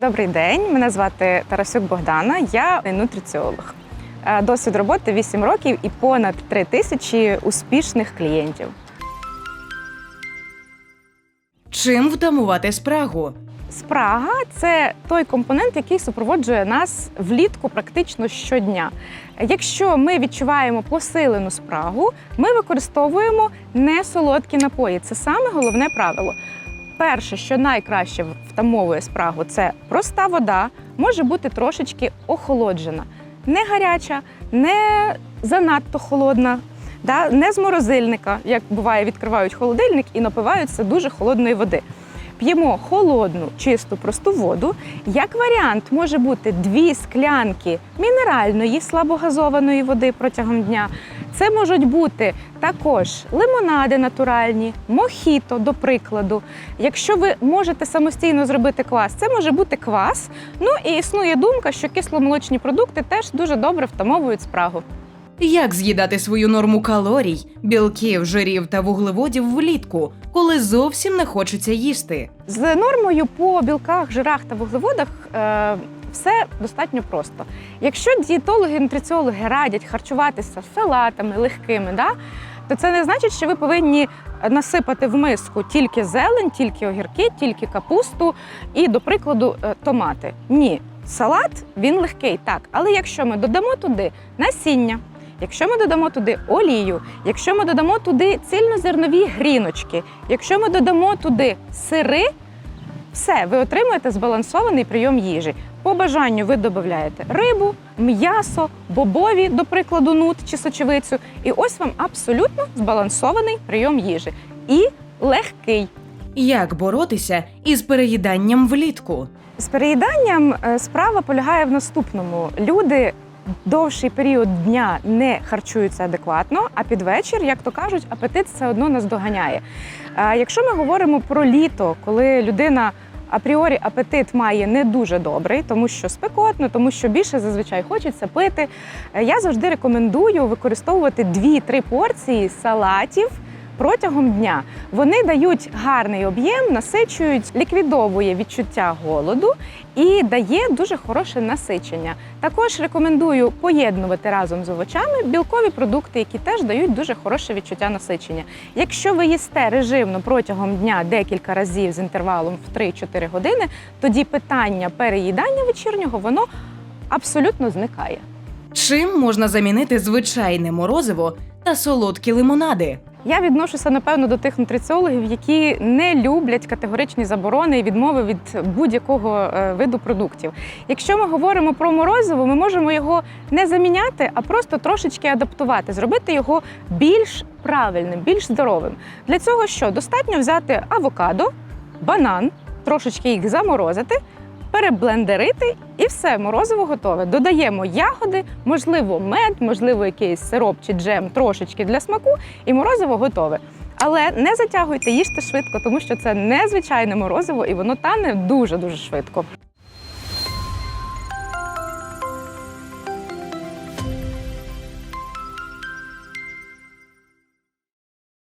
Добрий день, мене звати Тарасюк Богдана. Я нутриціолог. Е, Досвід роботи 8 років і понад 3 тисячі успішних клієнтів. Чим втамувати спрагу? Спрага це той компонент, який супроводжує нас влітку практично щодня. Якщо ми відчуваємо посилену спрагу, ми використовуємо несолодкі напої. Це саме головне правило. Перше, що найкраще втамовує спрагу, це проста вода, може бути трошечки охолоджена, не гаряча, не занадто холодна. Да, не з морозильника, як буває, відкривають холодильник і напиваються дуже холодної води. П'ємо холодну, чисту, просту воду. Як варіант може бути дві склянки мінеральної слабогазованої води протягом дня. Це можуть бути також лимонади натуральні, мохіто, до прикладу. Якщо ви можете самостійно зробити квас, це може бути квас. Ну і існує думка, що кисломолочні продукти теж дуже добре втамовують спрагу. Як з'їдати свою норму калорій, білків, жирів та вуглеводів влітку, коли зовсім не хочеться їсти? З нормою по білках, жирах та вуглеводах е, все достатньо просто. Якщо дієтологи, нутриціологи радять харчуватися салатами легкими, да, то це не значить, що ви повинні насипати в миску тільки зелень, тільки огірки, тільки капусту і, до прикладу, е, томати. Ні, салат він легкий, так. Але якщо ми додамо туди насіння, Якщо ми додамо туди олію, якщо ми додамо туди цільнозернові гріночки, якщо ми додамо туди сири, все, ви отримуєте збалансований прийом їжі. По бажанню ви додаєте рибу, м'ясо, бобові, до прикладу, нут чи сочевицю. І ось вам абсолютно збалансований прийом їжі. І легкий. Як боротися із переїданням влітку? З переїданням е, справа полягає в наступному: люди довший період дня не харчуються адекватно, а під вечір, як то кажуть, апетит все одно наздоганяє. А Якщо ми говоримо про літо, коли людина апріорі апетит має не дуже добрий, тому що спекотно, тому що більше зазвичай хочеться пити. е, Я завжди рекомендую використовувати 2-3 порції салатів. Протягом дня вони дають гарний об'єм, насичують, ліквідовує відчуття голоду і дає дуже хороше насичення. Також рекомендую поєднувати разом з овочами білкові продукти, які теж дають дуже хороше відчуття насичення. Якщо ви їсте режимно протягом дня декілька разів з інтервалом в 3-4 години, тоді питання переїдання вечірнього воно абсолютно зникає. Чим можна замінити звичайне морозиво та солодкі лимонади? Я відношуся напевно до тих нутриціологів, які не люблять категоричні заборони і відмови від будь-якого е, виду продуктів. Якщо ми говоримо про морозиво, ми можемо його не заміняти, а просто трошечки адаптувати, зробити його більш правильним, більш здоровим. Для цього що достатньо взяти авокадо, банан, трошечки їх заморозити. Переблендерити і все, морозиво готове. Додаємо ягоди, можливо, мед, можливо, якийсь сироп чи джем трошечки для смаку, і морозиво готове. Але не затягуйте, їжте швидко, тому що це незвичайне морозиво і воно тане дуже дуже швидко.